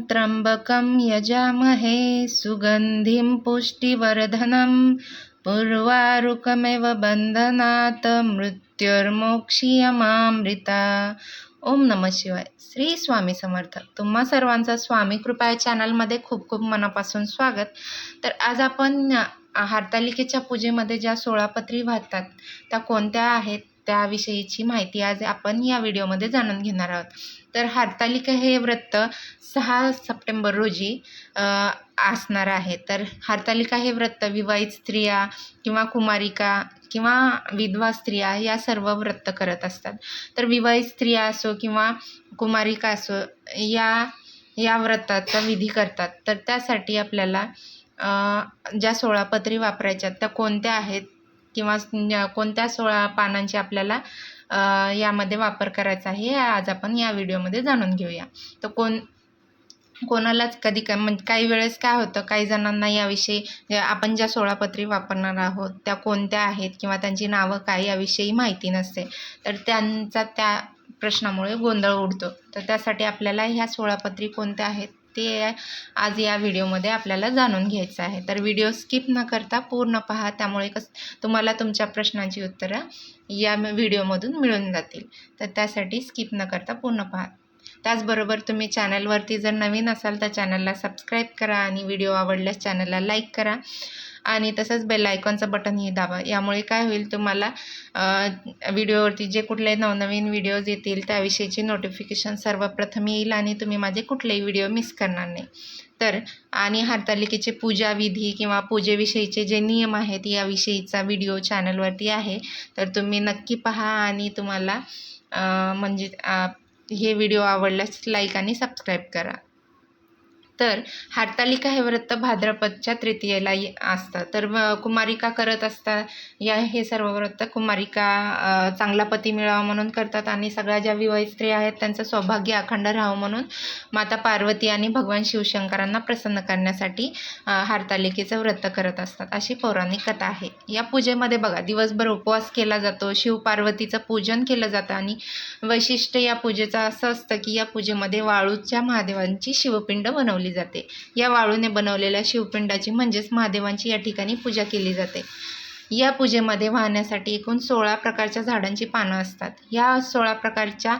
त्र्यम्बकं यजामहे सुगन्धिं पुष्टिवर्धनं पुर्वारुकमेव बन्धनात् मृत्युर्मोक्षीयमामृता। ओम नम शिवाय। श्री स्वामी समर्थ। तुम्हा सर्वांचं स्वामी कृपा चॅनलमध्ये खूप खूप मनापासून स्वागत. तर आज आपण अ, हरतालिकेच्या पूजेमध्ये ज्या सोळापत्री वाहतात त्या कोणत्या आहेत? त्याविषयीची माहिती आज आपण या व्हिडिओमध्ये जाणून घेणार आहोत. तर हरतालिका हे व्रत सहा सप्टेंबर रोजी असणार आहे. तर हरतालिका हे व्रत विवाहित स्त्रिया किंवा कुमारिका किंवा विधवा स्त्रिया या सर्व व्रत करत असतात. तर विवाहित स्त्रिया असो किंवा कुमारिका असो या या व्रताचा विधी करतात. तर त्यासाठी आपल्याला ज्या सोळापत्री वापरायच्या त्या कोणत्या आहेत? किंवा कोणत्या सोळा पानांची आपल्याला यामध्ये वापर करायचा आहे हे आज आपण या व्हिडिओमध्ये जाणून घेऊया. तर कोण कोणालाच कधी काय म्हणजे काही वेळेस काय होतं काही जणांना याविषयी ज्या आपण ज्या सोळापत्री वापरणार आहोत त्या कोणत्या आहेत किंवा त्यांची नावं काय याविषयी माहिती नसते तर त्यांचा त्या प्रश्नामुळे गोंधळ उडतो. तर त्यासाठी आपल्याला ह्या सोळापत्री कोणत्या आहेत? ते आज या व्हिडिओमध्ये आपल्याला जाणून घ्यायचं आहे. तर व्हिडिओ स्किप न करता पूर्ण पहा. त्यामुळे कस तुम्हाला तुमच्या प्रश्नांची उत्तरं या व्हिडिओमधून मिळून जातील. तर त्यासाठी स्किप न करता पूर्ण पहा. त्याचबरोबर तुम्ही चॅनलवरती जर नवीन असाल तर चॅनलला सबस्क्राईब करा आणि व्हिडिओ आवडल्यास चॅनलला लाईक करा. आणि तसंच बेल आयकॉनचं बटनही दाबा. यामुळे काय होईल तुम्हाला व्हिडिओवरती जे कुठले नवनवीन व्हिडिओज येतील त्याविषयीची नोटिफिकेशन सर्वप्रथम येईल आणि तुम्ही माझे कुठलेही व्हिडिओ मिस करणार नाही. तर आणि हरतालिकेचे पूजा विधी किंवा पूजेविषयीचे जे नियम आहेत याविषयीचा व्हिडिओ चॅनलवरती आहे. तर तुम्ही नक्की पहा आणि तुम्हाला म्हणजे हे व्हिडिओ आवडल्यास लाईक आणि सबस्क्राईब करा. तर हरतालिका हे व्रत भाद्रपदच्या तृतीयेला असतं. तर कुमारिका करत असतात या हे सर्व व्रत कुमारिका चांगला पती मिळावा म्हणून करतात आणि सगळ्या ज्या विवाहित स्त्रिया आहेत त्यांचं सौभाग्य अखंड राहावं म्हणून माता पार्वती आणि भगवान शिवशंकरांना प्रसन्न करण्यासाठी हरतालिकेचं व्रत करत असतात. अशी पौराणिक कथा आहे. या पूजेमध्ये बघा दिवसभर उपवास केला जातो शिव पार्वतीचं पूजन केलं जातं आणि वैशिष्ट्य या पूजेचं असं असतं की या पूजेमध्ये वाळूच्या महादेवांची शिवपिंड बनवली जाते. या वाळूने बनवलेल्या शिवपिंडाची म्हणजेच महादेवांची या ठिकाणी पूजा केली जाते. या पूजेमध्ये वाहण्यासाठी एकूण सोळा प्रकारच्या झाडांची पानं असतात. या सोळा प्रकारच्या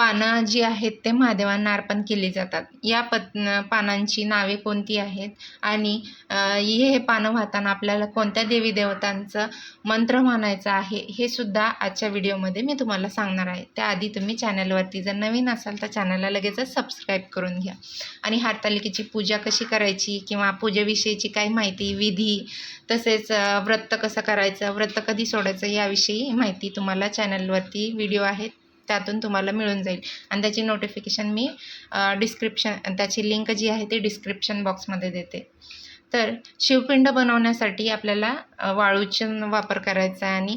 पानं जी आहेत ते महादेवांना अर्पण केली जातात. या पत पानांची नावे कोणती आहेत? आणि हे हे पानं वाहताना आपल्याला कोणत्या देवी देवतांचं मंत्र मानायचं आहे? हे सुद्धा आजच्या व्हिडिओमध्ये मी तुम्हाला सांगणार आहे. त्याआधी तुम्ही चॅनलवरती जर नवीन असाल तर चॅनलला लगेचच सबस्क्राईब करून घ्या. आणि हारतालिकेची पूजा कशी करायची किंवा पूजेविषयीची काही माहिती विधी तसेच व्रत कसं करायचं व्रत कधी सोडायचं याविषयी माहिती तुम्हाला चॅनलवरती व्हिडिओ आहेत. त्यातून तुम्हाला मिळून जाईल. आणि त्याची नोटिफिकेशन मी डिस्क्रिप्शन त्याची लिंक जी आहे ती डिस्क्रिप्शन बॉक्समध्ये देते. तर शिवपिंड बनवण्यासाठी आपल्याला वाळूचा वापर करायचा आहे आणि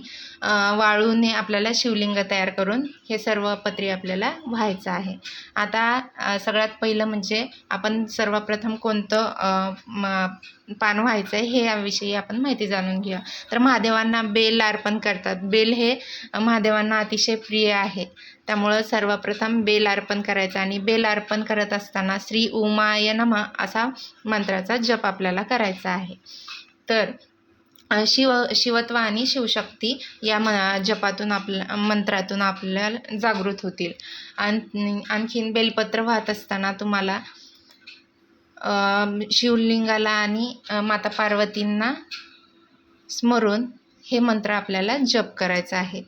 वाळूने आपल्याला शिवलिंग तयार करून हे सर्व पत्री आपल्याला व्हायचं आहे. आता सगळ्यात पहिलं म्हणजे आपण सर्वप्रथम कोणतं म, पान व्हायचं आहे हे याविषयी आपण माहिती जाणून घेऊया. तर महादेवांना बेल अर्पण करतात. बेल हे महादेवांना अतिशय प्रिय आहे. त्यामुळं सर्वप्रथम बेल अर्पण करायचं आणि बेल अर्पण करत असताना श्री उमाय नम असा मंत्राचा जप आपल्याला करायचा आहे. तर शिव शिवत्व आणि शिवशक्ती या म जपातून आपल्या मंत्रातून आपल्याला जागृत होतील. आणि आणखीन बेलपत्र वाहत असताना तुम्हाला शिवलिंगाला आणि माता पार्वतींना स्मरून हे मंत्र आपल्याला जप करायचं आहे.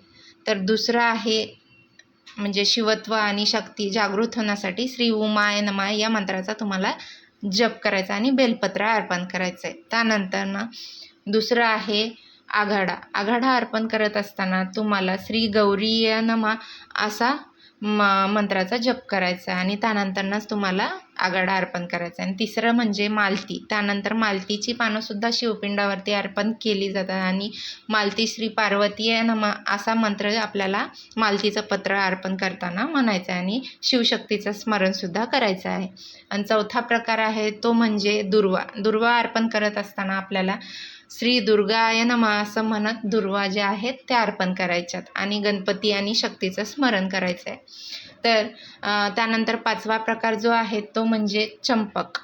तर दुसरं आहे म्हणजे शिवत्व आणि शक्ती जागृत होण्यासाठी श्री उमाय नमाय या मंत्राचा तुम्हाला जप करायचा आणि बेलपत्र अर्पण करायचं आहे त्यानंतर ना दुसरं आहे आघाडा. आघाडा अर्पण करत असताना तुम्हाला श्री गौरीय नमा असा म मंत्राचा जप करायचा आहे आणि त्यानंतरनंच तुम्हाला आघाडा अर्पण करायचा. आहे आणि तिसरं म्हणजे मालती. त्यानंतर मालतीची पानंसुद्धा शिवपिंडावरती अर्पण केली जातात आणि मालती श्री पार्वती आहे नमा असा मंत्र आपल्याला मालतीचं पत्र अर्पण करताना म्हणायचं आहे आणि शिवशक्तीचं स्मरणसुद्धा करायचं आहे. आणि चौथा प्रकार आहे तो म्हणजे दुर्वा. दुर्वा अर्पण करत असताना आपल्याला श्री दुर्गाय नमः असं म्हणत दुर्वा ज्या आहेत त्या अर्पण करायच्यात आणि गणपती आणि शक्तीचं स्मरण करायचं आहे तर त्यानंतर पाचवा प्रकार जो आहे तो म्हणजे चंपक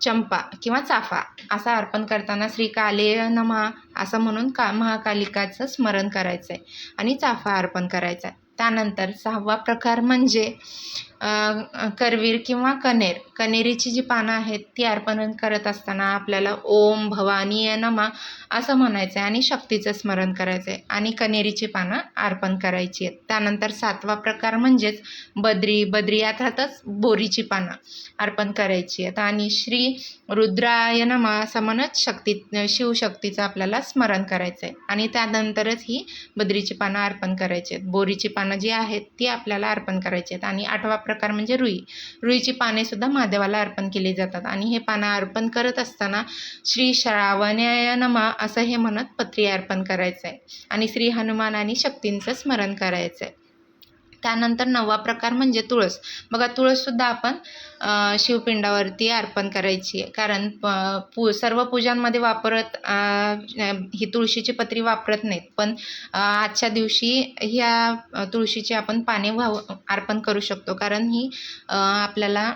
चंपा किंवा चाफा असा अर्पण करताना श्री काले नमा असं म्हणून का महाकालिकाचं स्मरण करायचं आहे आणि चाफा अर्पण करायचा आहे त्यानंतर सहावा प्रकार म्हणजे करवीर किंवा कनेर. कनेरीची जी पानं आहेत ती अर्पण करत असताना आपल्याला ओम भवानी नमा असं म्हणायचं आहे आणि शक्तीचं स्मरण करायचं आहे आणि कनेरीची पानं अर्पण करायची आहेत. त्यानंतर सातवा प्रकार म्हणजेच बद्री. बद्री अर्थातच बोरीची पानं अर्पण करायची आहेत. आणि श्री रुद्राय नमा असं म्हणत शक्ती शिवशक्तीचं आपल्याला स्मरण करायचं आहे आणि त्यानंतरच ही बद्रीची पानं अर्पण करायची आहेत. बोरीची पानं जी आहेत ती आपल्याला अर्पण करायची आहेत. आणि आठवा प्रकार म्हणजे रुई. रुईची पाने सुद्धा महादेवाला अर्पण केली जातात. आणि हे पानं अर्पण करत असताना श्री श्रावण्याय नमा असं हे म्हणत पत्री अर्पण करायचं आहे आणि श्री हनुमान आणि शक्तींचं स्मरण करायचं आहे त्यानंतर नववा प्रकार म्हणजे तुळस. बघा तुळससुद्धा आपण शिवपिंडावरती अर्पण करायची. आहे कारण प- पू सर्व पूजांमध्ये वापरत ही तुळशीची पत्री वापरत नाहीत. पण आजच्या दिवशी ह्या तुळशीची आपण पाने वाह अर्पण करू शकतो. कारण ही आपल्याला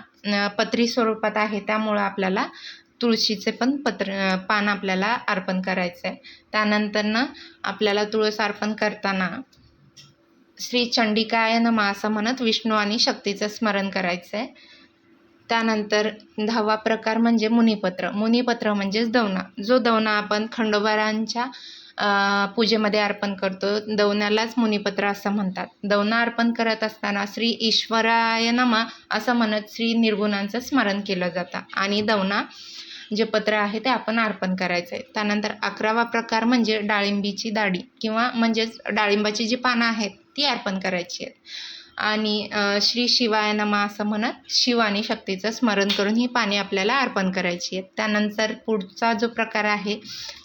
पत्री स्वरूपात आहे. त्यामुळं आपल्याला तुळशीचे पण पत्र पान आपल्याला अर्पण करायचं आहे त्यानंतरनं आपल्याला तुळस अर्पण करताना श्री चंडिकाय नमः असं म्हणत विष्णू आणि शक्तीचं स्मरण करायचं आहे त्यानंतर दहावा प्रकार म्हणजे मुनिपत्र. मुनिपत्र म्हणजेच दवना जो दवना आपण खंडोबारांच्या पूजेमध्ये अर्पण करतो दवण्यालाच मुनिपत्र असं म्हणतात. दवना अर्पण करत असताना श्री ईश्वराय नमा असं म्हणत श्री निर्गुणांचं स्मरण केलं जातं. आणि दवना जे पत्र आहे ते आपण अर्पण करायचं आहे त्यानंतर अकरावा प्रकार म्हणजे डाळिंबीची दाढी किंवा म्हणजेच डाळिंबाची जी पानं आहेत ती अर्पण करायची आहेत. आणि श्री शिवाय नमा असं म्हणत शिव आणि शक्तीचं स्मरण करून ही पाने आपल्याला अर्पण करायची आहेत. त्यानंतर पुढचा जो प्रकार आहे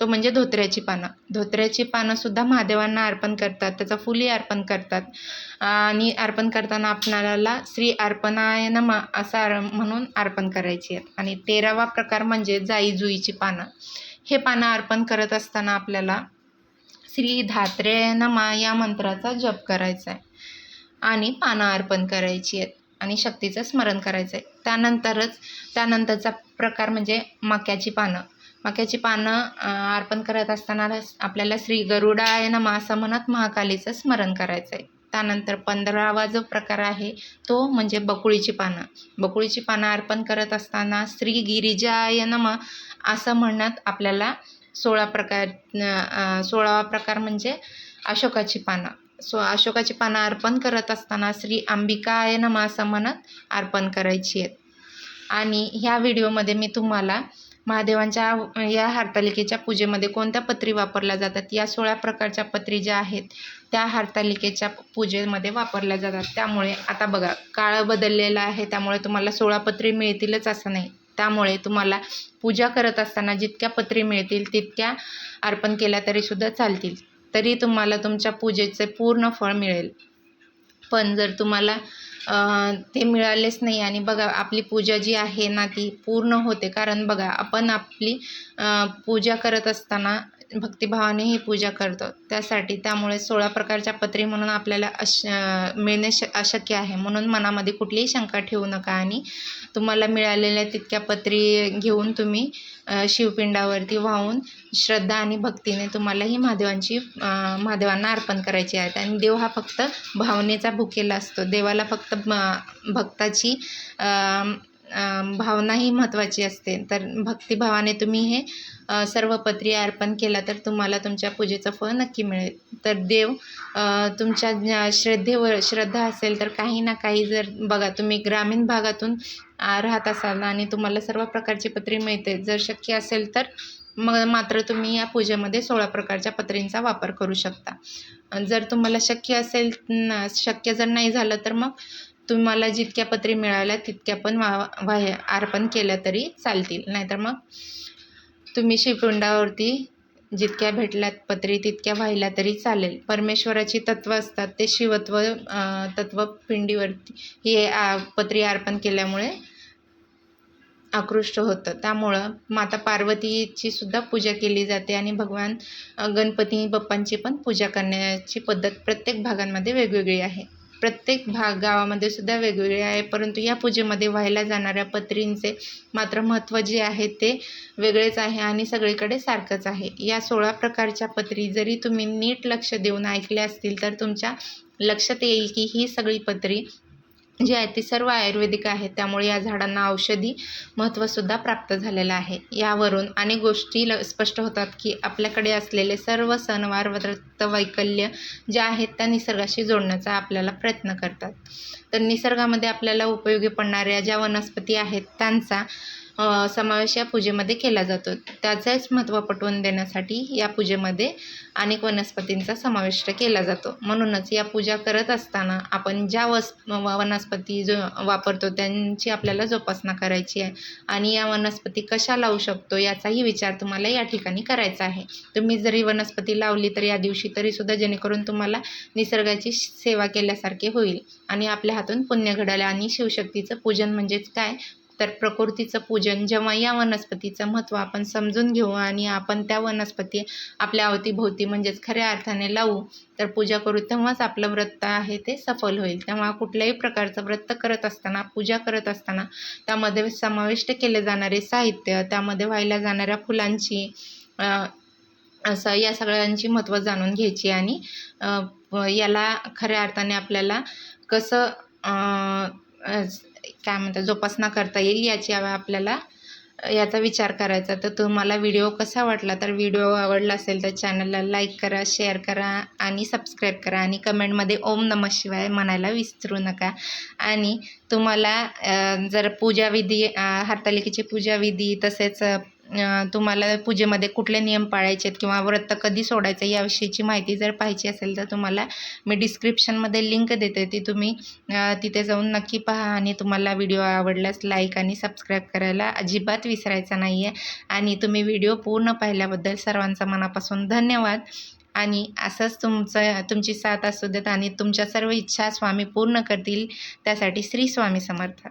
तो म्हणजे धोत्र्याची पानं. धोत्र्याची पानंसुद्धा महादेवांना अर्पण करतात त्याचा फुली अर्पण करतात. आणि अर्पण करताना आपणाला श्री अर्पणाय नमा असं अर म्हणून अर्पण करायची आहेत. आणि तेरावा प्रकार म्हणजे जाई जुईची पानं. हे पानं अर्पण करत असताना आपल्याला श्री धात्रे नमा या मंत्राचा जप करायचा आहे. आणि पानं अर्पण करायची आहेत आणि शक्तीचं स्मरण करायचं आहे. त्यानंतरच त्यानंतरचा प्रकार म्हणजे मक्याची पानं. मक्याची पानं अर्पण करत असताना आपल्याला श्री गरुडाय नमा असं म्हणत महाकालीचं स्मरण करायचं आहे. त्यानंतर पंधरावा जो प्रकार आहे तो म्हणजे बकुळीची पानं. बकुळीची पानं अर्पण करत असताना श्री गिरिजाय नम असं म्हणत आपल्याला सोळा प्रकार सोळावा प्रकार म्हणजे अशोकाची पानं. सो अशोकाची पानं अर्पण करत असताना श्री अंबिका आहे नमा असं म्हणत अर्पण करायची आहेत. आणि ह्या व्हिडिओमध्ये मी तुम्हाला महादेवांच्या या हरतालिकेच्या पूजेमध्ये कोणत्या पत्री वापरल्या जातात या सोळा प्रकारच्या पत्री ज्या आहेत त्या हरतालिकेच्या पूजेमध्ये वापरल्या जातात. त्यामुळे आता बघा काळ बदललेला आहे त्यामुळे तुम्हाला सोळा पत्री मिळतीलच असं नाही. त्यामुळे तुम्हाला पूजा करत असताना जितक्या पत्री मिळतील तितक्या अर्पण केल्या तरीसुद्धा चालतील. तरी तुम्हाला तुमच्या पूजेचे पूर्ण फळ मिळेल. पण जर तुम्हाला ते मिळालेच नाही आणि बघा आपली पूजा जी आहे ना ती पूर्ण होते. कारण बघा आपण आपली पूजा करत असताना भक्तिभावाने ही पूजा करतो. त्यासाठी त्यामुळे सोळा प्रकारच्या पत्री म्हणून आपल्याला अश मिळणे श अशक्य आहे. म्हणून मनामध्ये कुठलीही शंका ठेवू नका आणि तुम्हाला मिळालेल्या तितक्या पत्री घेऊन तुम्ही शिवपिंडावरती वाहून श्रद्धा आणि भक्तीने तुम्हाला ही महादेवांची महादेवांना अर्पण करायची आहेत आणि देव हा फक्त भावनेचा भुकेला असतो. देवाला फक्त भक्ताची भावनाही महत्त्वाची असते. तर भक्तिभावाने तुम्ही हे सर्व पत्री अर्पण केला तर तुम्हाला तुमच्या पूजेचं फळ नक्की मिळेल. तर देव तुमच्या श्रद्धेवर श्रद्धा असेल तर काही ना काही जर बघा तुम्ही ग्रामीण भागातून राहत असाल आणि तुम्हाला सर्व प्रकारची पत्री मिळते. जर शक्य असेल तर मग मात्र तुम्ही या पूजेमध्ये सोळा प्रकारच्या पत्रींचा वापर करू शकता. जर तुम्हाला शक्य असेल शक्य जर नाही झालं तर मग तुम्हाला जितक्या पत्री मिळाल्या तितक्या पण वा वाह्य अर्पण केल्या तरी चालतील. नाहीतर मग तुम्ही शिवपिंडावरती जितक्या भेटल्यात पत्री तितक्या वाहिल्या तरी चालेल. परमेश्वराची तत्त्व असतात ते शिवत्व तत्व तत्त्व पिंडीवरती हे पत्री अर्पण केल्यामुळे आकृष्ट होतं. त्यामुळं माता पार्वतीची सुद्धा पूजा केली जाते आणि भगवान गणपती बाप्पांची पण पूजा करण्याची पद्धत प्रत्येक भागांमध्ये वेगवेगळी आहे. प्रत्येक भाग गावामध्ये सुद्धा वेगवेगळे आहे परंतु या पूजेमध्ये व्हायला जाणाऱ्या पत्रींचे मात्र महत्त्व जे आहे ते वेगळेच आहे आणि सगळीकडे सारखंच आहे. या सोळा प्रकारच्या पत्री जरी तुम्ही नीट लक्ष देऊन ऐकल्या असतील तर तुमच्या लक्षात येईल की ही सगळी पत्री जी आहे ती सर्व आयुर्वेदिक आहेत. त्यामुळे या झाडांना औषधी महत्त्वसुद्धा प्राप्त झालेलं आहे. यावरून अनेक गोष्टी ल स्पष्ट होतात की आपल्याकडे असलेले सर्व सणवार व्रत वैकल्य जे आहेत त्या निसर्गाशी जोडण्याचा आपल्याला प्रयत्न करतात. तर निसर्गामध्ये आपल्याला उपयोगी पडणाऱ्या ज्या वनस्पती आहेत त्यांचा समावेश या पूजेमध्ये केला जातो. त्याचेच महत्त्व पटवून देण्यासाठी या पूजेमध्ये अनेक वनस्पतींचा समाविष्ट केला जातो. म्हणूनच या पूजा करत असताना आपण ज्या वस वनस्पती जो वापरतो त्यांची आपल्याला जोपासना करायची आहे आणि या वनस्पती कशा लावू शकतो याचाही विचार तुम्हाला या ठिकाणी करायचा आहे. तुम्ही जरी वनस्पती लावली तर या दिवशी तरीसुद्धा जेणेकरून तुम्हाला निसर्गाची सेवा केल्यासारखे होईल आणि आपल्या हातून पुण्य घडायला आणि शिवशक्तीचं पूजन म्हणजेच काय? तर प्रकृतीचं पूजन जेव्हा या वनस्पतीचं महत्त्व आपण समजून घेऊ आणि आपण त्या वनस्पती आपल्या अवतीभोवती म्हणजेच खऱ्या अर्थाने लावू तर पूजा करू तेव्हाच आपलं व्रत आहे ते सफल होईल. तेव्हा कुठल्याही प्रकारचं व्रत करत असताना पूजा करत असताना त्यामध्ये समाविष्ट केले जाणारे साहित्य त्यामध्ये व्हायला जाणाऱ्या फुलांची असं या सगळ्यांची महत्त्व जाणून घ्यायची आणि याला खऱ्या अर्थाने आपल्याला कसं काय म्हणतात जोपासना करता येईल याची आपल्याला याचा विचार करायचा. तर तुम्हाला व्हिडिओ कसा वाटला तर व्हिडिओ आवडला असेल तर चॅनलला लाईक करा शेअर करा आणि सबस्क्राईब करा. आणि कमेंटमध्ये ओम नम शिवाय म्हणायला विसरू नका. आणि तुम्हाला जर पूजाविधी हरतालिकेची पूजाविधी तसेच तुम्हाला पूजेमध्ये कुठले नियम पाळायचे आहेत किंवा व्रत कधी सोडायचं याविषयीची माहिती जर पाहिजे असेल तर तुम्हाला मी डिस्क्रिप्शनमध्ये लिंक देते ती तुम्ही तिथे जाऊन नक्की पहा आणि तुम्हाला व्हिडिओ आवडल्यास लाईक आणि सबस्क्राईब करायला अजिबात विसरायचा नाही आहे आणि तुम्ही व्हिडिओ पूर्ण पाहिल्याबद्दल सर्वांचा मनापासून धन्यवाद. आणि असंच तुमचं तुमची साथ असू देत आणि तुमच्या सर्व इच्छा स्वामी पूर्ण करतील त्यासाठी श्री स्वामी समर्थ.